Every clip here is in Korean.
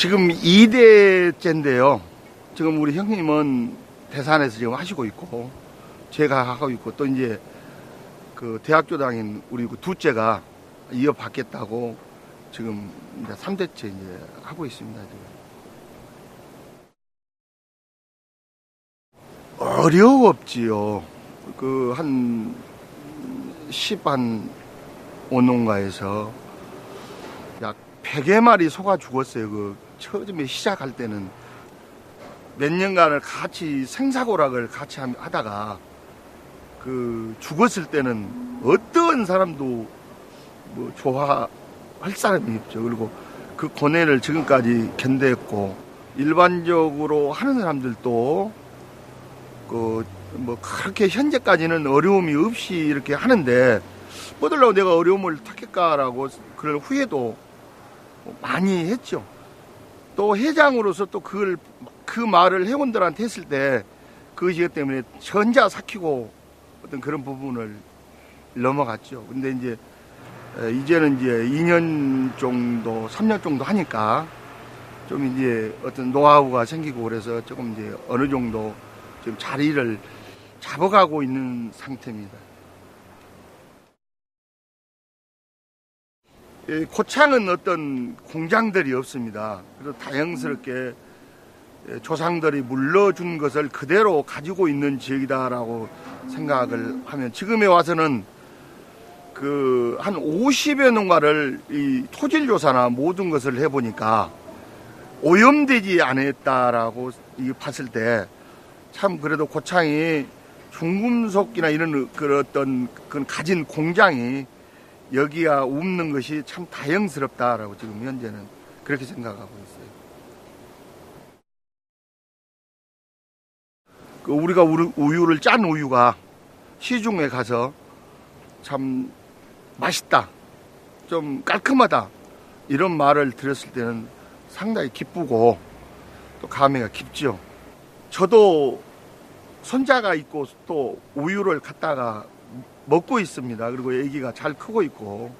지금 2대째인데요. 지금 우리 형님은 대산에서 지금 하시고 있고, 제가 하고 있고, 또 이제 그 대학교당인 우리 그 둘째가 이어받겠다고 지금 이제 3대째 이제 하고 있습니다. 지금. 어려웠지요. 그 한 10한 오농가에서 약 100여 마리 소가 죽었어요. 그 처음에 시작할 때는 몇 년간을 같이 생사고락을 같이 함- 하다가 그 죽었을 때는 어떤 사람도 뭐 좋아할 사람이 없죠. 그리고 그 고뇌를 지금까지 견뎌했고 일반적으로 하는 사람들도 그 뭐 그렇게 현재까지는 어려움이 없이 이렇게 하는데 뭐들라고 내가 어려움을 탔겠까라고 그럴 후회도 많이 했죠. 또 회장으로서 또 그걸 그 말을 회원들한테 했을 때 그것 때문에 전자 삭히고 어떤 그런 부분을 넘어갔죠. 근데 이제 에, 이제는 이제 2년 정도, 3년 정도 하니까 좀 이제 어떤 노하우가 생기고 그래서 조금 이제 어느 정도 지금 자리를 잡아가고 있는 상태입니다. 고창은 어떤 공장들이 없습니다. 그래서 다양스럽게 예, 조상들이 물러준 것을 그대로 가지고 있는 지역이다라고 생각을 하면 지금에 와서는 그 한 50여 농가를 이 토질 조사나 모든 것을 해보니까 오염되지 않았다라고 이 봤을 때 참 그래도 고창이 중금속이나 이런 그 어떤 그 가진 공장이 여기가 없는 것이 참 다행스럽다라고 지금 현재는 그렇게 생각하고 있어요. 그 우리가 우유- 우유를 짠 우유가 시중에 가서 참 맛있다, 좀 깔끔하다 이런 말을 들었을 때는 상당히 기쁘고 또 감회가 깊죠. 저도 손자가 있고 또 우유를 갖다가 먹고 있습니다. 그리고 아기가 잘 크고 있고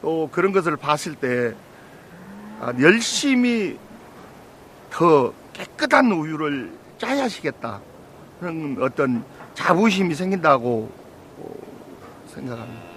또 그런 것을 봤을 때 아, 열심히 더 깨끗한 우유를 짜야 시겠다. 그런 어떤 자부심이 생긴다고 어, 생각합니다.